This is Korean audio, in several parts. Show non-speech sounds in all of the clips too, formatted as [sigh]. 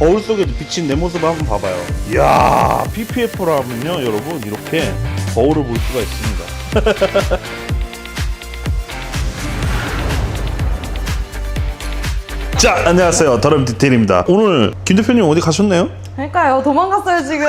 거울 속에도 비친 내 모습을 한번 봐봐요. 이야, PPF라면요, 여러분 이렇게 거울을 볼 수가 있습니다. [laughs] 자, 안녕하세요. 더럼 디테일입니다. 오늘 김 대표님 어디 가셨나요? 그러니까요 도망갔어요 지금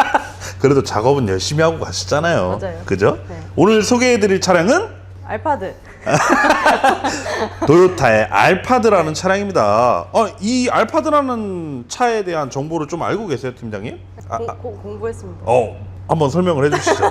[laughs] 그래도 작업은 열심히 하고 가셨잖아요. 맞아요. 그죠? 네. 오늘 소개해드릴 차량은 알파드 [laughs] 도요타의 알파드라는 차량입니다. 어, 이 알파드라는 차에 대한 정보를 좀 알고 계세요, 팀장님? 아, 공, 아, 고- 공부했습니다 어, 한번 설명을 해주시죠.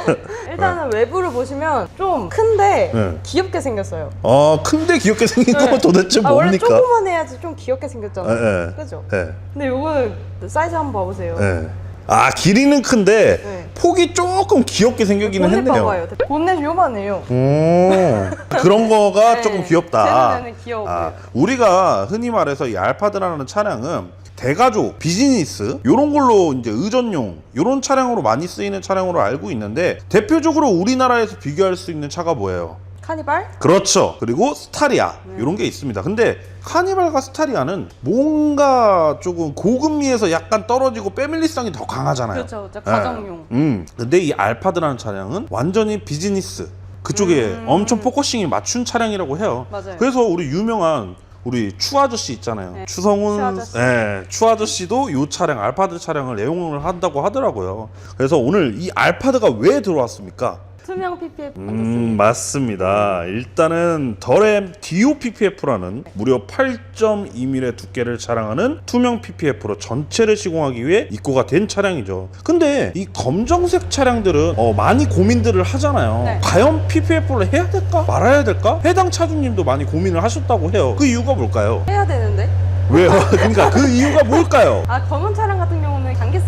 [laughs] 일단은 외부를 보시면 좀 큰데 네. 귀엽게 생겼어요 어, 큰데 귀엽게 생긴 네. 건 도대체 아, 원래 뭡니까? 조그만 해야지 좀 귀엽게 생겼잖아요 예, 예. 그죠? 예, 근데 요거는 사이즈 한번 봐보세요 예. 아, 길이는 큰데 네. 폭이 조금 귀엽게 생기기는 본넷 했네요. 봐봐요 본넷 요만해요 오, 그런 거가 [laughs] 네, 조금 귀엽다. 제 눈에는 귀여워 아, 보여요. 우리가 흔히 말해서 이 알파드라는 차량은 대가족, 비즈니스 요런 걸로 이제 의전용 요런 차량으로 많이 쓰이는 차량으로 알고 있는데 대표적으로 우리나라에서 비교할 수 있는 차가 뭐예요? 카니발? 그렇죠. 그리고 스타리아 네. 이런 게 있습니다. 근데 카니발과 스타리아는 뭔가 조금 고급미에서 약간 떨어지고 패밀리성이 더 강하잖아요. 그렇죠 진짜 예. 가정용 음. 근데 이 알파드라는 차량은 완전히 비즈니스 그쪽에 음. 엄청 포커싱이 맞춘 차량이라고 해요. 맞아요. 그래서 우리 유명한 우리 추 아저씨 있잖아요. 네. 추성훈, 추 아저씨. 예, 추 아저씨도 이 차량 알파드 차량을 애용을 한다고 하더라고요. 그래서 오늘 이 알파드가 왜 들어왔습니까? 투명 PPF 음, 맞습니다. 일단은 더램 DOPPF라는 무려 8.2mm 두께를 자랑하는 투명 PPF로 전체를 시공하기 위해 입고가 된 차량이죠. 근데 이 검정색 차량들은 어, 많이 고민들을 하잖아요. 네. 과연 PPF를 해야 될까? 말아야 될까? 해당 차주님도 많이 고민을 하셨다고 해요. 그 이유가 뭘까요? 해야 되는데 왜요? [laughs] 그러니까 그 이유가 뭘까요? 아 검은 차량 같은 경우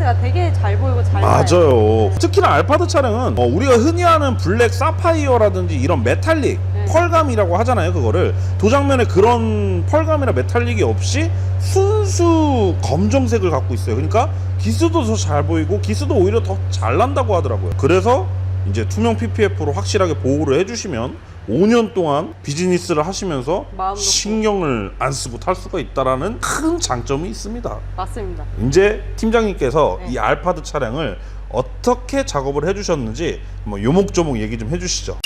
는 단기스가 되게 잘 보이고 잘 나요. 맞아요. 특히나 알파드 차량은 어, 우리가 흔히 아는 블랙 사파이어라든지 이런 메탈릭 네. 펄감이라고 하잖아요. 그거를 도장면에 그런 펄감이나 메탈릭이 없이 순수 검정색을 갖고 있어요. 그러니까 기스도 더 잘 보이고 기스도 오히려 더 잘 난다고 하더라고요. 그래서 이제 투명 PPF로 확실하게 보호를 해주시면 5년 동안 비즈니스를 하시면서 마음. 신경을 안 쓰고 탈 수가 있다라는 큰 장점이 있습니다. 맞습니다 이제 팀장님께서 네. 이 알파드 차량을 어떻게 작업을 해주셨는지 뭐 요목조목 얘기 좀 해주시죠.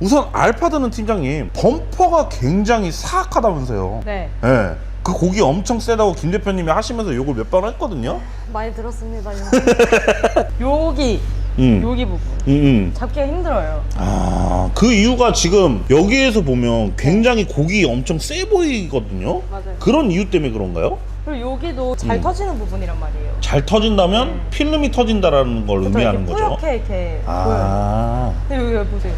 우선 알파드는 팀장님 범퍼가 굉장히 사악하다면서요. 네 예. 그 곡이 엄청 세다고 김 대표님이 하시면서 욕을 몇 번 했거든요. 많이 들었습니다 여기 [laughs] 음. 여기 부분 음, 음. 잡기가 힘들어요 아, 그 이유가 지금 여기에서 보면 굉장히 곡이 엄청 세 보이거든요. 맞아요 그런 이유 때문에 그런가요? 그리고 여기도 잘 음. 터지는 부분이란 말이에요 잘 터진다면 네. 필름이 터진다라는 걸 그래서 의미하는 이렇게 거죠. 뿌옇게 이렇게 보여요 아. 근데 여기 여기 보세요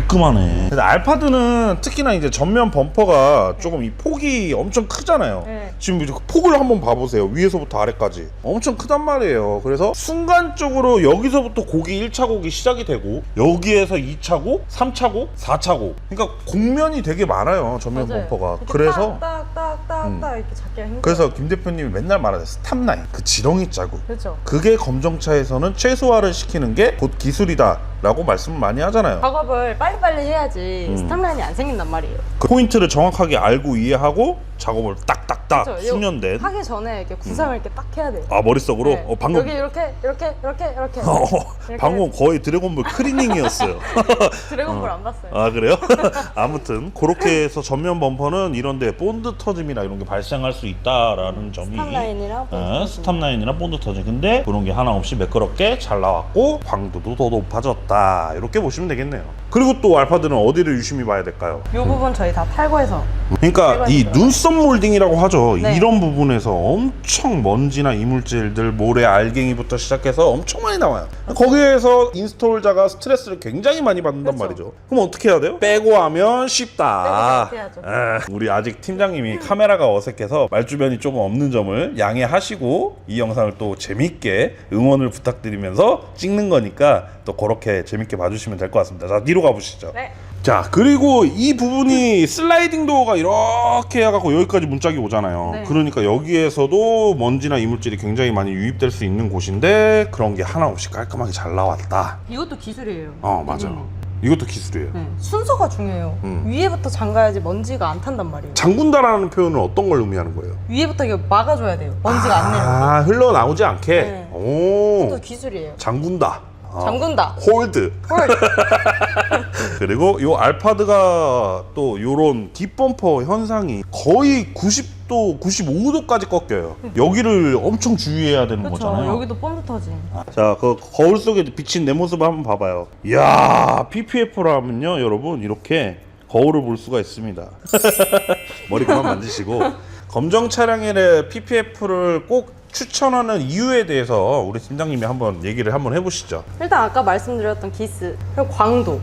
깔끔하네. 근데 알파드는 특히나 이제 전면 범퍼가 조금 이 폭이 엄청 크잖아요. 네. 지금 이제 그 폭을 한번 봐보세요. 위에서부터 아래까지. 엄청 크단 말이에요. 그래서 순간적으로 여기서부터 곡이 1차 곡이 시작이 되고 여기에서 2차 곡, 3차 곡, 4차 곡. 그러니까 곡면이 되게 많아요. 전면 맞아요. 범퍼가. 이렇게 그래서 딱딱딱딱딱 음. 이렇게 잡기가 힘들어요 그래서 김 대표님이 맨날 말하는 스탑라인, 그 지렁이 자국. 그렇죠 그게 검정차에서는 최소화를 시키는 게 곧 기술이다 라고 말씀을 많이 하잖아요. 작업을 빨리빨리 해야지 음. 스탑라인이 안 생긴단 말이에요 그 포인트를 정확하게 알고 이해하고 작업을 딱딱 딱 그렇죠? 숙련된 하기 전에 이렇게 구상을 이렇게 딱 해야 돼요 아 머릿속으로 네. 어, 방금 여기 이렇게 이렇게 이렇게 이렇게 어, 이렇게 [laughs] 방금 거의 드래곤볼 크리닝이었어요. [laughs] 드래곤볼 안 봤어요 아 그래요? [laughs] 아무튼 그렇게 해서 전면 범퍼는 이런데 본드 터짐이나 이런 게 발생할 수 있다라는 점이 스탑 라인이랑 어, 스탑 라인이나 본드 터짐 근데 그런 게 하나 없이 매끄럽게 잘 나왔고 광도도 더 높아졌다 이렇게 보시면 되겠네요. 그리고 또 알파드는 어디를 유심히 봐야 될까요? 이 부분 저희 다 탈거해서 그러니까 이. 눈썹 몰딩이라고 하죠. 네. 이런 부분에서 엄청 먼지나 이물질들, 모래, 알갱이부터 시작해서 엄청 많이 나와요. 거기에서 인스톨자가 스트레스를 굉장히 많이 받는단 그렇죠. 말이죠. 그럼 어떻게 해야 돼요? 빼고 하면 쉽다. 빼고 해야죠. 에, 우리 아직 팀장님이 카메라가 어색해서 말주변이 조금 없는 점을 양해하시고 이 영상을 또 재밌게 응원을 부탁드리면서 찍는 거니까 또 그렇게 재밌게 봐주시면 될 것 같습니다. 자, 뒤로 가보시죠. 네 자 그리고 이 부분이 슬라이딩 도어가 이렇게 해갖고 여기까지 문짝이 오잖아요 네. 그러니까 여기에서도 먼지나 이물질이 굉장히 많이 유입될 수 있는 곳인데 그런 게 하나 없이 깔끔하게 잘 나왔다 이것도 기술이에요 어 맞아 음. 이것도 기술이에요. 네, 순서가 중요해요. 음. 위에부터 잠가야지 먼지가 안 탄단 말이에요. 잠군다라는 표현은 어떤 걸 의미하는 거예요? 위에부터 이거 막아줘야 돼요. 먼지가 안 내려. 아, 흘러나오지 않게. 네. 오. 또 기술이에요. 잠군다. 아, 잠근다. 홀드. 헐. [laughs] 그리고 요 알파드가 또 요런 뒷범퍼 현상이 거의 90도, 95도까지 꺾여요. 여기를 엄청 주의해야 되는 그렇죠. 거잖아요. 여기도 본드터지. 자, 그 거울 속에 비친 내 모습을 한번 봐봐요. 이야, PPF라면요, 여러분 이렇게 거울을 볼 수가 있습니다. [laughs] 머리 그만 만지시고 검정 차량의 PPF를 꼭 추천하는 이유에 대해서 우리 팀장님이 한번 얘기를 한번 해보시죠. 일단 아까 말씀드렸던 기스 그리고 광도.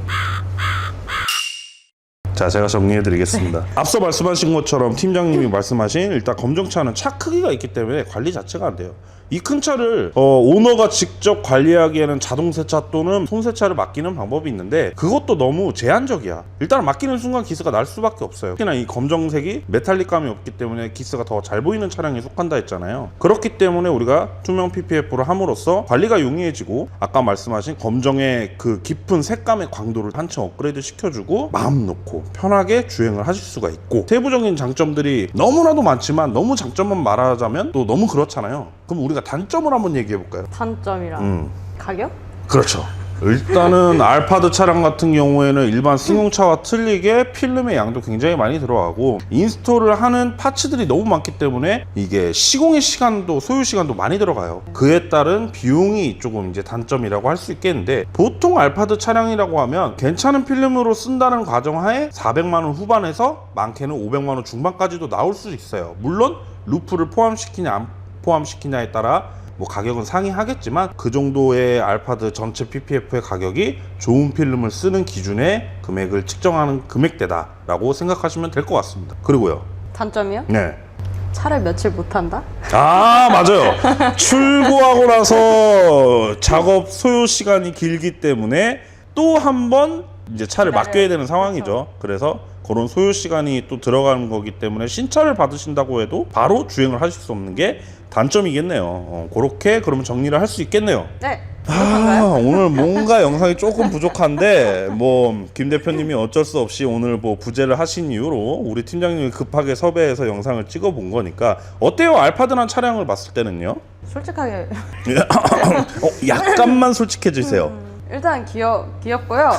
자, 제가 정리해드리겠습니다. 앞서 말씀하신 것처럼 팀장님이 말씀하신 일단 검정차는 차 크기가 있기 때문에 관리 자체가 안 돼요. 이 큰 차를 어, 오너가 직접 관리하기에는 자동 세차 또는 손 세차를 맡기는 방법이 있는데 그것도 너무 제한적이야. 일단 맡기는 순간 기스가 날 수밖에 없어요. 특히나 이 검정색이 메탈릭감이 없기 때문에 기스가 더 잘 보이는 차량에 속한다 했잖아요. 그렇기 때문에 우리가 투명 PPF를 함으로써 관리가 용이해지고 아까 말씀하신 검정의 그 깊은 색감의 광도를 한층 업그레이드 시켜주고 마음 놓고 편하게 주행을 하실 수가 있고 세부적인 장점들이 너무나도 많지만 너무 장점만 말하자면 또 너무 그렇잖아요. 그럼 우리 가 단점을 한번 얘기해 볼까요? 단점이랑 음. 가격? 그렇죠. 일단은 [laughs] 알파드 차량 같은 경우에는 일반 승용차와 틀리게 필름의 양도 굉장히 많이 들어가고 인스톨을 하는 파츠들이 너무 많기 때문에 이게 시공의 시간도 소요 시간도 많이 들어가요. 그에 따른 비용이 조금 이제 단점이라고 할 수 있겠는데 보통 알파드 차량이라고 하면 괜찮은 필름으로 쓴다는 과정하에 400만 원 후반에서 많게는 500만 원 중반까지도 나올 수 있어요. 물론 루프를 포함시키냐 안 포함시키냐에 따라 뭐 가격은 상이하겠지만 그 정도의 알파드 전체 PPF의 가격이 좋은 필름을 쓰는 기준의 금액을 측정하는 금액대다라고 생각하시면 될 것 같습니다. 그리고요. 단점이요? 네. 차를 며칠 못 탄다? 아 맞아요. 출고하고 나서 작업 소요 시간이 길기 때문에 또 한 번 이제 차를 기다려야 맡겨야 되는 돼. 상황이죠. 그래서 그런 소요 시간이 또 들어가는 거기 때문에 신차를 받으신다고 해도 바로 주행을 하실 수 없는 게 단점이겠네요. 어, 그렇게 그러면 정리를 할 수 있겠네요. 네. 아? 오늘 뭔가 영상이 조금 부족한데 뭐 김 대표님이 어쩔 수 없이 오늘 뭐 부재를 하신 이유로 우리 팀장님이 급하게 섭외해서 영상을 찍어 본 거니까 어때요? 알파드란 차량을 봤을 때는요? 솔직하게 [laughs] 어, 약간만 솔직해지세요. 일단 귀여 귀엽고요.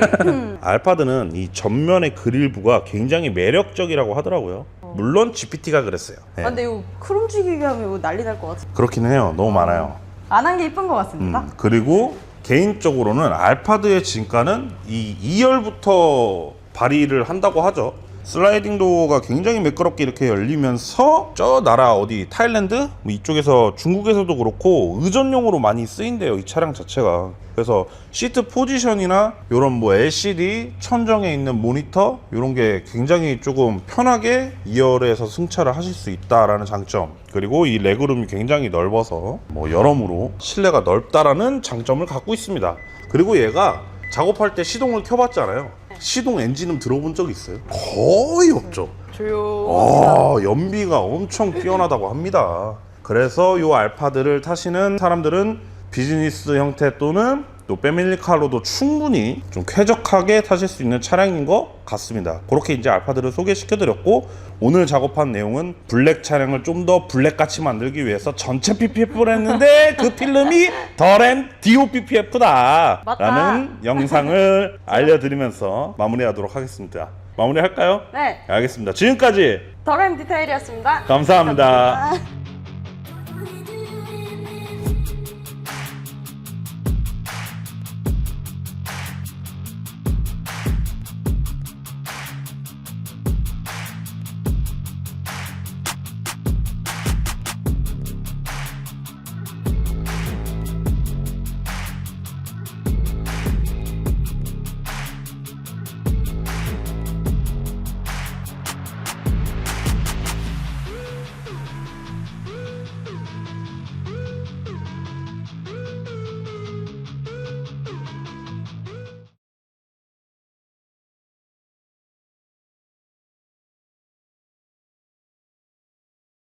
[laughs] 알파드는 이 전면의 그릴부가 굉장히 매력적이라고 하더라고요. 물론 GPT가 그랬어요. 네. 아, 근데 이거 크롬 죽이기 하면 이거 난리 날 것 같아. 그렇기는 해요. 너무 많아요. 안 한 게 이쁜 것 같습니다. 음, 그리고 개인적으로는 알파드의 진가는 이 2열부터 발휘를 한다고 하죠. 슬라이딩 도어가 굉장히 매끄럽게 이렇게 열리면서 저 나라 어디 타일랜드? 뭐 이쪽에서 중국에서도 그렇고 의전용으로 많이 쓰인대요 이 차량 자체가. 그래서 시트 포지션이나 이런 뭐 LCD 천정에 있는 모니터 이런 게 굉장히 조금 편하게 2열에서 승차를 하실 수 있다라는 장점. 그리고 이 레그룸이 굉장히 넓어서 뭐 여러모로 실내가 넓다라는 장점을 갖고 있습니다. 그리고 얘가 작업할 때 시동을 켜봤잖아요 시동 엔진음 들어본 적 있어요? 거의 없죠 조용합니다. 아, 연비가 엄청 뛰어나다고 합니다. 그래서 이 알파드를 타시는 사람들은 비즈니스 형태 또는 또 패밀리카로도 충분히 좀 쾌적하게 타실 수 있는 차량인 것 같습니다. 그렇게 이제 알파드를 소개시켜 드렸고 오늘 작업한 내용은 블랙 차량을 좀 더 블랙같이 만들기 위해서 전체 PPF를 했는데 [laughs] 그 필름이 더랜 DO PPF다 맞다. 라는 영상을 [laughs] 알려드리면서 마무리하도록 하겠습니다. 마무리할까요? 네. 알겠습니다. 지금까지 더램 디테일이었습니다. 감사합니다. 감사합니다.